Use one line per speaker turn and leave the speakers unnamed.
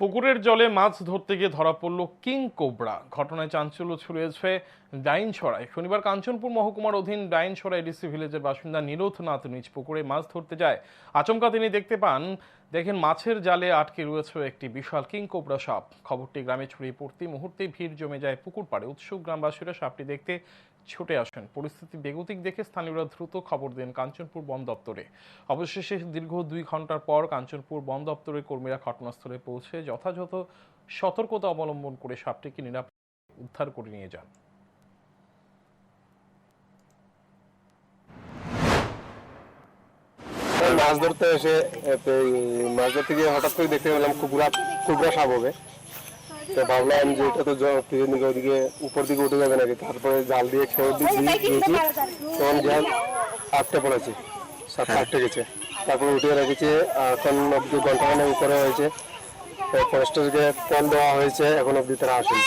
পুকুরের জলে মাছ ধরতে গিয়ে ধরা পড়ল কিং কোবরা। ঘটনায় চাঞ্চল্য ছড়িয়েছে ডাইনছড়ায়। শনিবার কাঞ্চনপুর মহকুমার অধীন ডাইনছড়া এডিসি ভিলেজের বাসিন্দা নিরোধ নাথ নিজ পুকুরে মাছ ধরতে যায়। আচমকা তিনি দেখতে পান দেখেন, মাছের জালে আটকে রয়েছে একটি বিশাল কিং কোবরা সাপ। খবরটি গ্রামে ছড়িয়ে পড়তে মুহূর্তে ভিড় জমে যায় পুকুর পাড়ে। উৎসুক গ্রামবাসীরা সাপটি দেখতে ছুটে আসেন। পরিস্থিতি বেগতিক দেখে স্থানীয়রা দ্রুত খবর দেন কাঞ্চনপুর বন দপ্তরে। অবশেষে দীর্ঘ দুই ঘণ্টার পর কাঞ্চনপুর বন দপ্তরের কর্মীরা ঘটনাস্থলে পৌঁছে যথাযথ সতর্কতা অবলম্বন করে সাপটিকে নিরাপদ উদ্ধার করে নিয়ে যান।
মাছ ধরতে এসে এই মাছ ধরতে গিয়ে হঠাৎ করে দেখতে পেলাম কুকুরা কুকুরা সাপ হবে। তো ভাবলাম যে এটা তো পিছন দিকে ওদিকে উপর দিকে উঠে যাবে নাকি তারপরে জাল দিয়ে খেয়ে দিয়েছি। দিয়েছি তখন জাল আটকে পড়েছে সাতটা আটকে গেছে। তারপরে উঠিয়ে রেখেছি এখন অব্দি ঘন্টাখানেক উপরে হয়েছে ফরেস্টারকে কল দেওয়া হয়েছে এখন অব্দি তারা আসেনি।